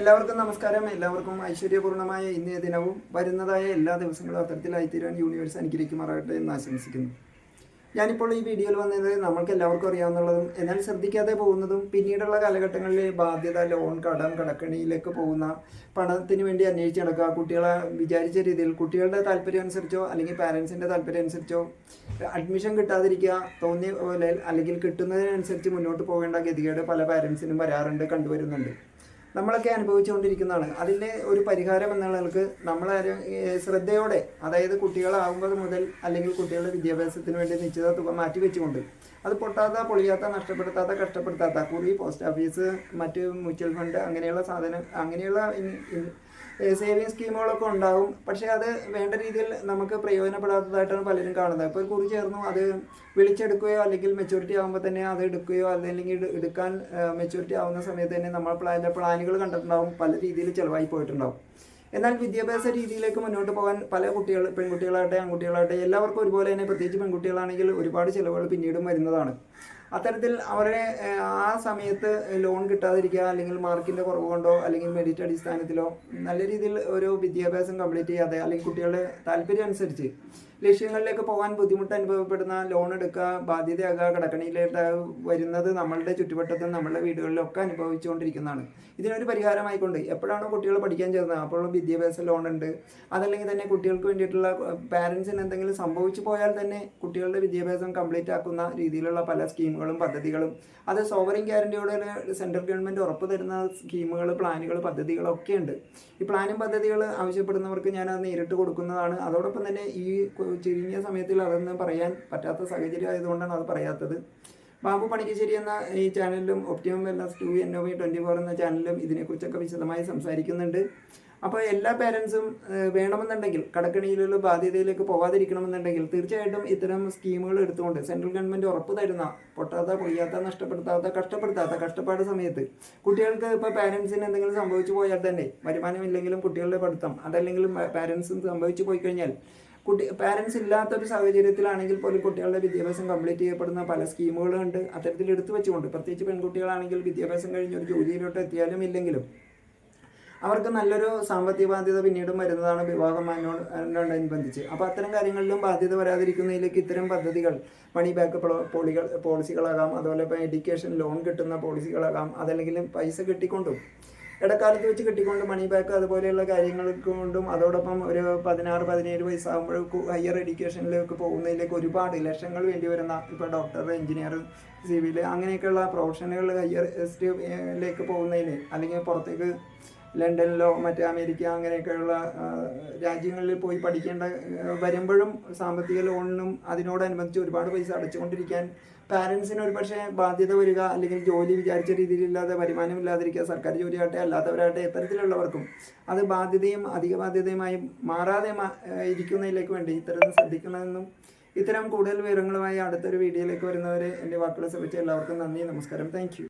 എല്ലാവർക്കും നമസ്കാരം. എല്ലാവർക്കും ഐശ്വര്യപൂർണമായ ഇന്നേ ദിനവും വരുന്നതായ എല്ലാ ദിവസങ്ങളും അത്തരത്തിലായിത്തീരാൻ യൂണിവേഴ്സ് അനുഗ്രഹിക്കുമാറാകട്ടെ എന്ന് ആശംസിക്കുന്നു. ഞാനിപ്പോൾ ഈ വീഡിയോയിൽ വന്നത് നമ്മൾക്ക് എല്ലാവർക്കും അറിയാവുന്നതും എന്നാൽ ശ്രദ്ധിക്കാതെ പോകുന്നതും പിന്നീടുള്ള കാലഘട്ടങ്ങളിലെ ബാധ്യത ലോൺ കടം കടക്കണിയിലേക്ക് പോകുന്ന പണത്തിന് വേണ്ടി അന്വേഷിച്ച് നടക്കുക കുട്ടികളെ വിചാരിച്ച രീതിയിൽ കുട്ടികളുടെ താല്പര്യം അനുസരിച്ചോ അല്ലെങ്കിൽ പാരൻസിന്റെ താല്പര്യം അനുസരിച്ചോ അഡ്മിഷൻ കിട്ടാതിരിക്കുക തോന്നിയ പോലെ അല്ലെങ്കിൽ കിട്ടുന്നതിനനുസരിച്ച് മുന്നോട്ട് പോകേണ്ട ഗതികേട് പല പാരൻസിനും വരാറുണ്ട് കണ്ടുവരുന്നുണ്ട്. നമ്മളൊക്കെ അനുഭവിച്ചുകൊണ്ടിരിക്കുന്നതാണ്. അതിന്റെ ഒരു പരിഹാരം എന്നുള്ളവർക്ക് നമ്മൾ ശ്രദ്ധയോടെ അതായത് കുട്ടികളാവുമ്പോൾ മുതൽ അല്ലെങ്കിൽ കുട്ടികളുടെ വിദ്യാഭ്യാസത്തിന് വേണ്ടി നിശ്ചിത തുക മാറ്റി വെച്ചുകൊണ്ട് അത് പൊട്ടാത്ത പൊളിയാത്ത നഷ്ടപ്പെടുത്താത്ത കഷ്ടപ്പെടുത്താത്ത കുറി പോസ്റ്റ് ഓഫീസ് മറ്റ് മ്യൂച്വൽ ഫണ്ട് അങ്ങനെയുള്ള സാധനം അങ്ങനെയുള്ള സേവിങ് സ്കീമുകളൊക്കെ ഉണ്ടാകും പക്ഷേ അത് വേണ്ട രീതിയിൽ നമുക്ക് പ്രയോജനപ്പെടാത്തതായിട്ടാണ് പലരും കാണുന്നത്. ഇപ്പോൾ കുറി ചേർന്നു അത് വിളിച്ചെടുക്കുകയോ അല്ലെങ്കിൽ മെച്ചൂരിറ്റി ആകുമ്പോൾ തന്നെ അത് എടുക്കുകയോ അല്ലെങ്കിൽ എടുക്കാൻ മെച്ചൂരിറ്റി ആവുന്ന സമയത്ത് തന്നെ നമ്മൾ പ്ലാൻ പ്ലാനുകൾ കണ്ടിട്ടുണ്ടാവും പല രീതിയിൽ ചിലവായി പോയിട്ടുണ്ടാവും. എന്നാൽ വിദ്യാഭ്യാസ രീതിയിലേക്ക് മുന്നോട്ട് പോകാൻ പല കുട്ടികൾ പെൺകുട്ടികളാകട്ടെ ആൺകുട്ടികളാകട്ടെ എല്ലാവർക്കും ഒരുപോലെ തന്നെ പ്രത്യേകിച്ച് പെൺകുട്ടികളാണെങ്കിൽ ഒരുപാട് ചിലവുകൾ പിന്നീടും വരുന്നതാണ്. അത്തരത്തിൽ അവരെ ആ സമയത്ത് ലോൺ കിട്ടാതിരിക്കുക അല്ലെങ്കിൽ മാർക്കിന്റെ കുറവ് കൊണ്ടോ അല്ലെങ്കിൽ മെഡിറ്റ് അടിസ്ഥാനത്തിലോ നല്ല രീതിയിൽ ഒരു വിദ്യാഭ്യാസം കംപ്ലീറ്റ് ചെയ്യാതെ അല്ലെങ്കിൽ കുട്ടികളുടെ താല്പര്യം അനുസരിച്ച് ലക്ഷ്യങ്ങളിലേക്ക് പോകാൻ ബുദ്ധിമുട്ട് അനുഭവപ്പെടുന്ന ലോൺ എടുക്കുക ബാധ്യതയാകുക കടക്കണിയിലേക്ക് വരുന്നത് നമ്മളുടെ ചുറ്റുവട്ടത്തും നമ്മളുടെ വീടുകളിലൊക്കെ അനുഭവിച്ചുകൊണ്ടിരിക്കുന്നതാണ്. ഇതിനൊരു പരിഹാരമായിക്കൊണ്ട് എപ്പോഴാണോ കുട്ടികൾ പഠിക്കാൻ ചേർന്നത് അപ്പോൾ വിദ്യാഭ്യാസ ലോൺ ഉണ്ട്. അതല്ലെങ്കിൽ തന്നെ കുട്ടികൾക്ക് വേണ്ടിയിട്ടുള്ള പാരൻസിന് എന്തെങ്കിലും സംഭവിച്ചു പോയാൽ തന്നെ കുട്ടികളുടെ വിദ്യാഭ്യാസം കംപ്ലീറ്റ് ആക്കുന്ന രീതിയിലുള്ള പല സ്കീമുകളും പദ്ധതികളും അത് സോവറിൻ ഗ്യാരണ്ടിയോടെ സെൻട്രൽ ഗവൺമെന്റ് ഉറപ്പ് തരുന്ന സ്കീമുകൾ പ്ലാനുകൾ പദ്ധതികളൊക്കെ ഉണ്ട്. ഈ പ്ലാനും പദ്ധതികൾ ആവശ്യപ്പെടുന്നവർക്ക് ഞാൻ അത് നേരിട്ട് കൊടുക്കുന്നതാണ്. അതോടൊപ്പം തന്നെ ഈ ചുരുങ്ങിയ സമയത്തിൽ അതൊന്നും പറയാൻ പറ്റാത്ത സാഹചര്യം ആയതുകൊണ്ടാണ് അത് പറയാത്തത്. ബാബു പണിക്കശ്ശേരി എന്ന ഈ ചാനലിലും optimum wellness two N O V twenty four എന്ന ചാനലിലും ഇതിനെക്കുറിച്ചൊക്കെ വിശദമായി സംസാരിക്കുന്നുണ്ട്. അപ്പോൾ എല്ലാ പേരൻസും വേണമെന്നുണ്ടെങ്കിൽ കടക്കണിയിലുള്ള ബാധ്യതയിലേക്ക് പോകാതിരിക്കണമെന്നുണ്ടെങ്കിൽ തീർച്ചയായിട്ടും ഇത്തരം സ്കീമുകൾ എടുത്തുകൊണ്ട് സെൻട്രൽ ഗവൺമെന്റ് ഉറപ്പ് തരുന്ന പൊട്ടാത്ത പൊയ്യാത്ത നഷ്ടപ്പെടുത്താത്ത കഷ്ടപ്പെടുത്താത്ത കഷ്ടപ്പാട് സമയത്ത് കുട്ടികൾക്ക് ഇപ്പോൾ പാരൻസിന് എന്തെങ്കിലും സംഭവിച്ചു പോയാൽ തന്നെ വരുമാനമില്ലെങ്കിലും കുട്ടികളുടെ പഠിത്തം അതല്ലെങ്കിൽ പാരൻസും സംഭവിച്ചു പോയി കഴിഞ്ഞാൽ കുട്ടി പാരൻസ് ഇല്ലാത്തൊരു സാഹചര്യത്തിലാണെങ്കിൽ പോലും കുട്ടികളുടെ വിദ്യാഭ്യാസം കംപ്ലീറ്റ് ചെയ്യപ്പെടുന്ന പല സ്കീമുകളുണ്ട്. അത്തരത്തിൽ എടുത്തു വെച്ചുകൊണ്ട് പ്രത്യേകിച്ച് പെൺകുട്ടികളാണെങ്കിൽ വിദ്യാഭ്യാസം കഴിഞ്ഞ് ഒരു ജോലിയിലോട്ട് എത്തിയാലും ഇല്ലെങ്കിലും അവർക്ക് നല്ലൊരു സാമ്പത്തിക ബാധ്യത പിന്നീടും വരുന്നതാണ് വിവാഹം അനുബന്ധിച്ച്. അപ്പോൾ അത്തരം കാര്യങ്ങളിലും ബാധ്യത വരാതിരിക്കുന്നതിലേക്ക് ഇത്തരം പദ്ധതികൾ മണി ബാക്ക് പോളികൾ പോളിസികളാകാം അതുപോലെ ഇപ്പോൾ എഡ്യൂക്കേഷൻ ലോൺ കിട്ടുന്ന പോളിസികളാകാം അതല്ലെങ്കിൽ പൈസ കിട്ടിക്കൊണ്ടും ഇടക്കാലത്ത് വെച്ച് കിട്ടിക്കൊണ്ട് മണി ബാക്ക് അതുപോലെയുള്ള കാര്യങ്ങൾ കൊണ്ടും അതോടൊപ്പം ഒരു പതിനാറ് പതിനേഴ് വയസ്സാകുമ്പോഴേക്ക് ഹയർ എഡ്യൂക്കേഷനിലേക്ക് പോകുന്നതിലേക്ക് ഒരുപാട് ലക്ഷങ്ങൾ വേണ്ടി വരുന്ന ഇപ്പോൾ ഡോക്ടർ എഞ്ചിനീയർ സിവിൽ അങ്ങനെയൊക്കെയുള്ള പ്രൊഫഷനുകൾ ഹയർ ലേക്ക് പോകുന്നതിന് അല്ലെങ്കിൽ പുറത്തേക്ക് ലണ്ടനിലോ മറ്റേ അമേരിക്ക അങ്ങനെയൊക്കെയുള്ള രാജ്യങ്ങളിൽ പോയി പഠിക്കേണ്ട വരുമ്പോഴും സാമ്പത്തിക ലോണിനും അതിനോടനുബന്ധിച്ച് ഒരുപാട് പൈസ അടച്ചുകൊണ്ടിരിക്കാൻ പാരൻസിന് ഒരു പക്ഷേ ബാധ്യത വരിക അല്ലെങ്കിൽ ജോലി വിചാരിച്ച രീതിയിലില്ലാതെ വരുമാനമില്ലാതിരിക്കുക സർക്കാർ ജോലിയാകട്ടെ അല്ലാത്തവരാകട്ടെ ഇത്തരത്തിലുള്ളവർക്കും അത് ബാധ്യതയും അധിക ബാധ്യതയുമായി മാറാതെ ഇരിക്കുന്നതിലേക്ക് വേണ്ടി ഇത്തരം ശ്രദ്ധിക്കണമെന്നും ഇത്തരം കൂടുതൽ വിവരങ്ങളുമായി അടുത്തൊരു വീഡിയോയിലേക്ക് വരുന്നവരെ എന്റെ വാക്കുകളെ ശ്രമിച്ച എല്ലാവർക്കും നന്ദി നമസ്കാരം താങ്ക്